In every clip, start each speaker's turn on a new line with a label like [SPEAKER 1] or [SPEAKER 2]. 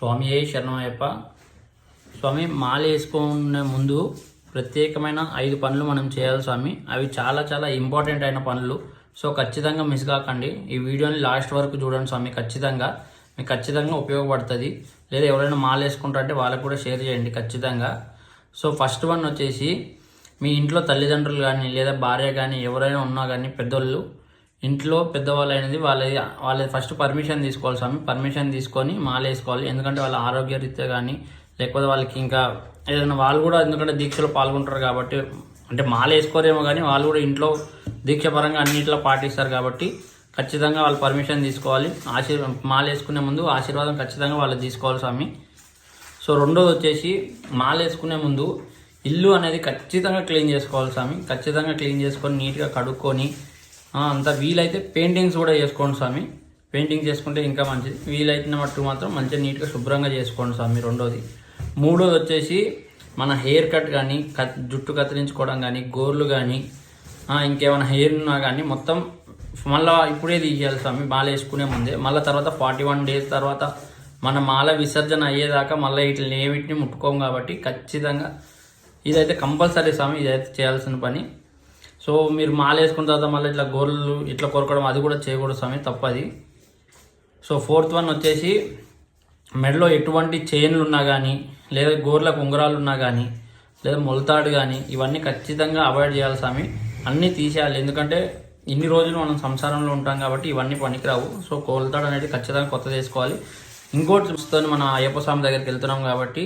[SPEAKER 1] స్వామి ఏ శరణమయ్యప్ప స్వామి మాల వేసుకునే ముందు ప్రత్యేకమైన ఐదు పనులు మనం చేయాలి స్వామి. అవి చాలా చాలా ఇంపార్టెంట్ అయిన పనులు. సో ఖచ్చితంగా మిస్ కాకండి. ఈ వీడియోని లాస్ట్ వరకు చూడండి స్వామి. ఖచ్చితంగా మీకు ఖచ్చితంగా ఉపయోగపడుతుంది. లేదా ఎవరైనా మాల వేసుకుంటారంటే వాళ్ళకు కూడా షేర్ చేయండి ఖచ్చితంగా. సో ఫస్ట్ వన్ వచ్చేసి మీ ఇంట్లో తల్లిదండ్రులు కానీ లేదా భార్య కానీ ఎవరైనా ఉన్నా కానీ పెద్దోళ్ళు ఇంట్లో పెద్దవాళ్ళు అనేది వాళ్ళ వాళ్ళ ఫస్ట్ పర్మిషన్ తీసుకోవాలి స్వామి. పర్మిషన్ తీసుకొని మాల వేసుకోవాలి. ఎందుకంటే వాళ్ళ ఆరోగ్య రీత్యా కానీ లేకపోతే వాళ్ళకి ఇంకా ఏదైనా వాళ్ళు కూడా ఎందుకంటే దీక్షలో పాల్గొంటారు కాబట్టి అంటే మాల వేసుకోరేమో కానీ వాళ్ళు కూడా ఇంట్లో దీక్ష పరంగా అన్నింటిలో పాటిస్తారు కాబట్టి ఖచ్చితంగా వాళ్ళు పర్మిషన్ తీసుకోవాలి. ఆశీర్ మాల వేసుకునే ముందు ఆశీర్వాదం ఖచ్చితంగా వాళ్ళు తీసుకోవాలి స్వామి. సో రెండోది వచ్చేసి మాల వేసుకునే ముందు ఇల్లు అనేది ఖచ్చితంగా క్లీన్ చేసుకోవాలి స్వామి. ఖచ్చితంగా క్లీన్ చేసుకొని నీట్గా కడుక్కొని అంతా వీలైతే పెయింటింగ్స్ కూడా చేసుకోండి స్వామి. పెయింటింగ్ చేసుకుంటే ఇంకా మంచిది. వీలైతే మట్టు మాత్రం మంచిగా నీట్గా శుభ్రంగా చేసుకోండి స్వామి రెండోది. మూడోది వచ్చేసి మన హెయిర్ కట్ కానీ కత్ జుట్టు కత్తిరించుకోవడం కానీ గోర్లు కానీ ఇంకేమైనా హెయిర్ ఉన్నా కానీ మొత్తం మళ్ళీ ఇప్పుడే తీసేయాలి స్వామి. మాల వేసుకునే ముందే. మళ్ళీ తర్వాత ఫార్టీ వన్ డేస్ తర్వాత మన మాల విసర్జన అయ్యేదాకా మళ్ళీ వీటిని ఏమిటిని ముట్టుకోము కాబట్టి ఖచ్చితంగా ఇదైతే కంపల్సరీ స్వామి. ఇదైతే చేయాల్సిన పని. సో మీరు మాల వేసుకున్న తర్వాత మళ్ళీ ఇట్లా గోర్లు ఇట్లా కొరకడం అది కూడా చేయకూడదు స్వామి తప్పది. సో ఫోర్త్ వన్ వచ్చేసి మెడలో ఎటువంటి చైన్లు ఉన్నా కానీ లేదా గోర్లకు ఉంగరాలు ఉన్నా కానీ లేదా మొలతాడు కానీ ఇవన్నీ ఖచ్చితంగా అవాయిడ్ చేయాలి స్వామి. అన్నీ తీసేయాలి. ఎందుకంటే ఇన్ని రోజులు మనం సంసారంలో ఉంటాం కాబట్టి ఇవన్నీ పనికిరావు. సో కొలతాడు అనేది ఖచ్చితంగా కొత్త చేసుకోవాలి ఇంకోటి చూస్తే మన అయ్యప్ప స్వామి దగ్గరికి వెళ్తున్నాం కాబట్టి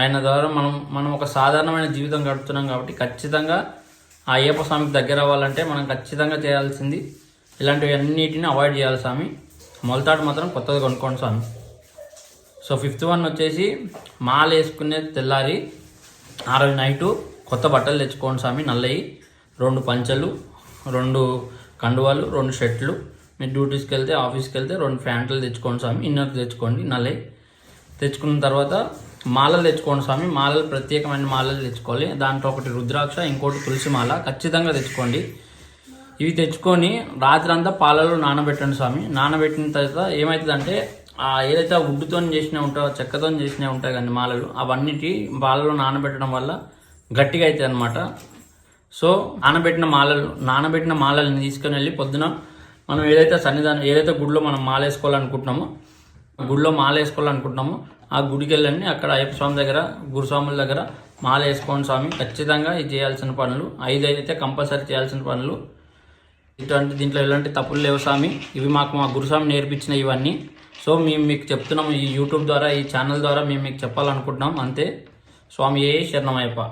[SPEAKER 1] ఆయన ద్వారా మనం మనం ఒక సాధారణమైన జీవితం గడుపుతున్నాం కాబట్టి ఖచ్చితంగా ఆ అయ్యప్ప స్వామికి దగ్గర అవ్వాలంటే మనం ఖచ్చితంగా చేయాల్సింది ఇలాంటివి అన్నిటిని అవాయిడ్ చేయాలి స్వామి. మొలతాడు మాత్రం కొత్తది కొనుక్కోండి స్వామి. సో ఫిఫ్త్ వన్ వచ్చేసి మాల వేసుకునే తెల్లారి ఆ రోజు నైటు కొత్త బట్టలు తెచ్చుకోండి స్వామి నల్లయి రెండు పంచలు రెండు కండువాలు రెండు షర్ట్లు. మీరు డ్యూటీస్కి వెళ్తే ఆఫీస్కి వెళ్తే రెండు ప్యాంట్లు తెచ్చుకోండి స్వామి ఇన్నర్ తెచ్చుకోండి నల్లయి. తెచ్చుకున్న తర్వాత మాలలు తెచ్చుకోండి స్వామి. మాలలు ప్రత్యేకమైన మాలలు తెచ్చుకోవాలి. దాంట్లో ఒకటి రుద్రాక్ష ఇంకోటి తులసి మాల. ఖచ్చితంగా తెచ్చుకోండి. ఇవి తెచ్చుకొని రాత్రి అంతా పాలలో నానబెట్టండి స్వామి. నానబెట్టిన తర్వాత ఏమవుతుందంటే ఏదైతే వుడ్తో చేసినవి ఉంటాయో చెక్కతో చేసినవి ఉంటాయి కానీ మాలలు అవన్నిటి పాలలో నానబెట్టడం వల్ల గట్టిగా అవుతాయి అనమాట సో నానబెట్టిన మాలలు నానబెట్టిన మాలల్ని తీసుకొని వెళ్ళి పొద్దున మనం ఏదైతే సన్నిధానం ఏదైతే గుడిలో మనం మాల వేసుకోవాలనుకుంటున్నామో గుడిలో మాల వేసుకోవాలనుకుంటున్నాము. ఆ గుడికి వెళ్ళండి అక్కడ అయ్యప్ప స్వామి దగ్గర గురుస్వాముల దగ్గర మాల వేసుకోండి స్వామి. ఖచ్చితంగా ఇది చేయాల్సిన పనులు. ఐదు అయితే కంపల్సరీ చేయాల్సిన పనులు. ఇటువంటి దీంట్లో ఎలాంటి తప్పులు లేవు స్వామి. ఇవి మాకు మా గురుస్వామి నేర్పించిన ఇవన్నీ. సో మేము మీకు చెప్తున్నాము ఈ యూట్యూబ్ ద్వారా ఈ ఛానల్ ద్వారా మేము మీకు చెప్పాలనుకుంటున్నాం. అంతే. స్వామి ఏ శరణమయ్యప్ప.